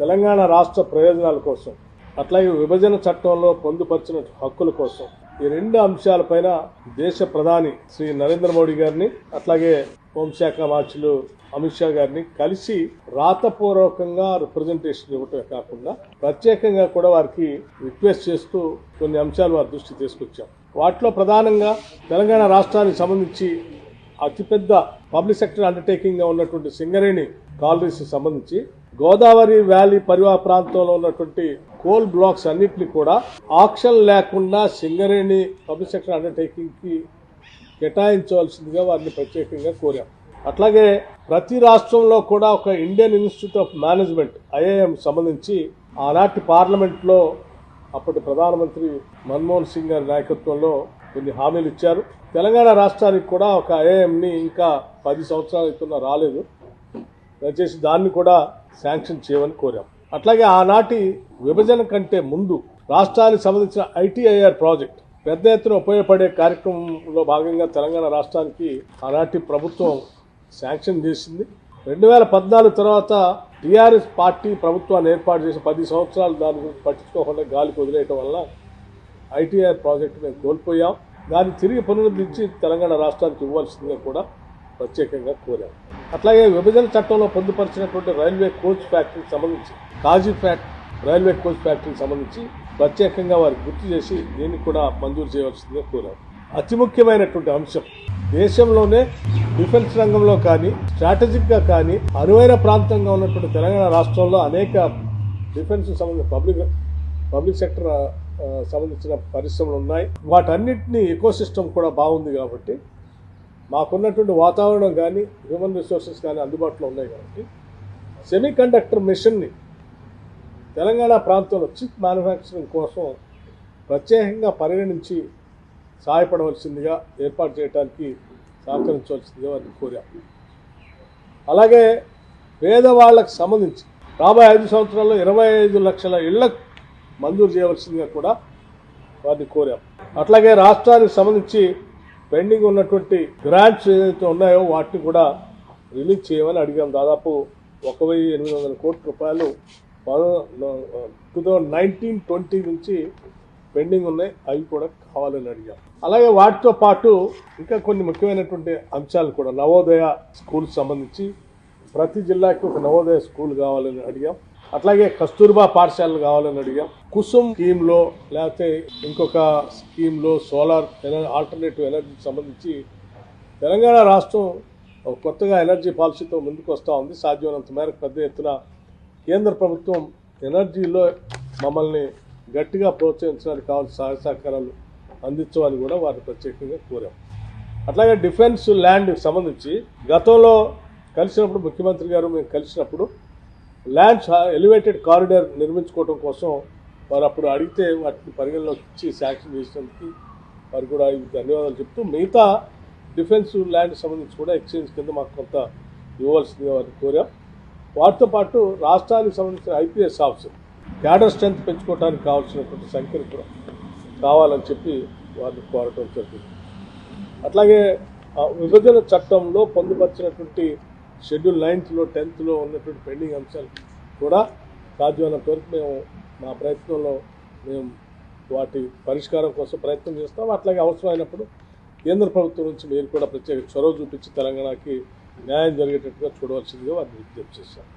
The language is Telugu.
తెలంగాణ రాష్ట్ర ప్రయోజనాల కోసం అట్లాగే విభజన చట్టంలో పొందుపరిచిన హక్కుల కోసం ఈ రెండు అంశాలపైన దేశ ప్రధాని శ్రీ నరేంద్ర మోడీ గారిని అట్లాగే హోంశాఖ మార్చులు అమిత్ షా గారిని కలిసి రాతపూర్వకంగా రిప్రజెంటేషన్ ఇవ్వటమే కాకుండా ప్రత్యేకంగా కూడా వారికి రిక్వెస్ట్ చేస్తూ కొన్ని అంశాలు వారి దృష్టి తీసుకొచ్చాం. వాటిలో ప్రధానంగా తెలంగాణ రాష్ట్రానికి సంబంధించి అతిపెద్ద పబ్లిక్ సెక్టర్ అండర్టేకింగ్గా ఉన్నటువంటి సింగరేణి కాలరీస్కి సంబంధించి గోదావరి వ్యాలీ పరివా ప్రాంతంలో ఉన్నటువంటి కోల్ బ్లాక్స్ అన్నింటినీ కూడా ఆక్షన్ లేకుండా సింగరేణి పబ్లిక్ సెక్టర్ అండర్టేకింగ్కి కేటాయించవలసిందిగా వారిని ప్రత్యేకంగా కోరాం. అట్లాగే ప్రతి రాష్ట్రంలో కూడా ఒక Indian Institute of Management IIM సంబంధించి ఆనాటి పార్లమెంట్లో అప్పటి ప్రధానమంత్రి మన్మోహన్ సింగ్ గారి నాయకత్వంలో కొన్ని హామీలు ఇచ్చారు. తెలంగాణ రాష్ట్రానికి కూడా ఒక ఐఐఎంని ఇంకా పది సంవత్సరాలు అవుతున్నా రాలేదు. దయచేసి దాన్ని కూడా శాంక్షన్ చేయమని కోరాం. అట్లాగే ఆనాటి విభజన కంటే ముందు రాష్ట్రానికి సంబంధించిన ఐటీఐఆర్ ప్రాజెక్ట్ పెద్ద ఎత్తున ఉపయోగపడే కార్యక్రమంలో భాగంగా తెలంగాణ రాష్ట్రానికి ఆనాటి ప్రభుత్వం శాంక్షన్ చేసింది. రెండు వేల పద్నాలుగు తర్వాత టీఆర్ఎస్ పార్టీ ప్రభుత్వాన్ని ఏర్పాటు చేసి పది సంవత్సరాలు దాని గురించి పట్టించుకోకుండా గాలికి వదిలేయటం వల్ల ఐటీఆర్ ప్రాజెక్టు మేము కోల్పోయాం. దాన్ని తిరిగి పునరుద్ధరించి తెలంగాణ రాష్ట్రానికి ఇవ్వాల్సిందిగా కూడా ప్రత్యేకంగా కోరాం. అట్లాగే విభజన చట్టంలో పొందుపరిచినటువంటి రైల్వే కోచ్ ఫ్యాక్టరీకి సంబంధించి కాజీ ఫ్యాక్ట్ రైల్వే కోచ్ ఫ్యాక్టరీకి సంబంధించి ప్రత్యేకంగా వారికి గుర్తు చేసి దీన్ని కూడా మంజూరు చేయవలసిందిగా కోరారు. అతి ముఖ్యమైనటువంటి అంశం దేశంలోనే డిఫెన్స్ రంగంలో కానీ స్ట్రాటజిక్గా కానీ అనువైన ప్రాంతంగా ఉన్నటువంటి తెలంగాణ రాష్ట్రంలో అనేక డిఫెన్స్ సంబంధించిన పబ్లిక్ పబ్లిక్ సెక్టర్ సంబంధించిన పరిశ్రమలు ఉన్నాయి. వాటన్నిటిని ఎకోసిస్టమ్ కూడా బాగుంది కాబట్టి మాకున్నటువంటి వాతావరణం కానీ హ్యూమన్ రిసోర్సెస్ కానీ అందుబాటులో ఉన్నాయి కాబట్టి సెమీ కండక్టర్ మిషన్ని తెలంగాణ ప్రాంతంలో చిప్ మ్యానుఫ్యాక్చరింగ్ కోసం ప్రత్యేకంగా పరిగణించి సహాయపడవలసిందిగా ఏర్పాటు చేయడానికి సహకరించవలసిందిగా వారిని కోరాం. అలాగే పేదవాళ్ళకు సంబంధించి రాబోయే ఐదు సంవత్సరాల్లో ఇరవై ఐదు లక్షల ఇళ్ళకు మంజూరు చేయవలసిందిగా కూడా వారిని కోరాం. అట్లాగే రాష్ట్రానికి సంబంధించి పెండింగ్ ఉన్నటువంటి గ్రాంట్స్ ఏదైతే ఉన్నాయో వాటిని కూడా రిలీజ్ చేయమని అడిగాం. దాదాపు ఒక వెయ్యి ఎనిమిది వందల కోట్ల రూపాయలు టూ థౌజండ్ నైన్టీన్ ట్వంటీ నుంచి పెండింగ్ ఉన్నాయి. అవి కూడా కావాలని అడిగాం. అలాగే వాటితో పాటు ఇంకా కొన్ని ముఖ్యమైనటువంటి అంశాలు కూడా. నవోదయ స్కూల్ సంబంధించి ప్రతి జిల్లాకి ఒక నవోదయ స్కూల్ కావాలని అడిగాం. అట్లాగే కస్తూర్బా పాఠశాలలు కావాలని అడిగాం. కుసుమ్ స్కీమ్లో లేకపోతే ఇంకొక స్కీమ్లో సోలార్ ఆల్టర్నేటివ్ ఎనర్జీకి సంబంధించి తెలంగాణ రాష్ట్రం ఒక కొత్తగా ఎనర్జీ పాలసీతో ముందుకు వస్తూ ఉంది. సాధ్యమైనంత మేరకు పెద్ద ఎత్తున కేంద్ర ప్రభుత్వం ఎనర్జీలో మమ్మల్ని గట్టిగా ప్రోత్సహించడానికి కావాల్సిన సహాయ సహకారాలు అందించమని కూడా వారిని ప్రత్యేకంగా కోరాం. అట్లాగే డిఫెన్స్ ల్యాండ్కి సంబంధించి గతంలో కలిసినప్పుడు ముఖ్యమంత్రి గారు మేము కలిసినప్పుడు ల్యాండ్స్ ఎలివేటెడ్ కారిడార్ నిర్మించుకోవడం కోసం వారు అప్పుడు అడిగితే వాటిని పరిగణలోకి ఇచ్చి శాంక్షన్ చేసినందుకు వారు కూడా ధన్యవాదాలు చెప్తూ మిగతా డిఫెన్స్ ల్యాండ్ సంబంధించి కూడా ఎక్స్చేంజ్ కింద మాకు కొంత ఇవ్వవలసిందిగా వారిని కోరాం. వాటితో పాటు రాష్ట్రానికి సంబంధించిన ఐపీఎస్ ఆఫీసర్ క్యాడర్ స్ట్రెంత్ పెంచుకోవడానికి కావాల్సినటువంటి సంఖ్యను కూడా కావాలని చెప్పి వారిని కోరటం జరిగింది. అట్లాగే విభజన చట్టంలో పొందుపరిచినటువంటి షెడ్యూల్ నైన్త్లో టెన్త్లో ఉన్నటువంటి పెండింగ్ అంశాలు కూడా సాధ్యమైనంత వరకు మేము మా ప్రయత్నంలో మేము వాటి పరిష్కారం కోసం ప్రయత్నం చేస్తాం. అట్లాగే అవసరమైనప్పుడు కేంద్ర ప్రభుత్వం నుంచి మీరు కూడా ప్రత్యేక చొరవ చూపించి తెలంగాణకి న్యాయం జరిగేటట్టుగా చూడవలసిందిగా వారిని విజ్ఞప్తి చేశారు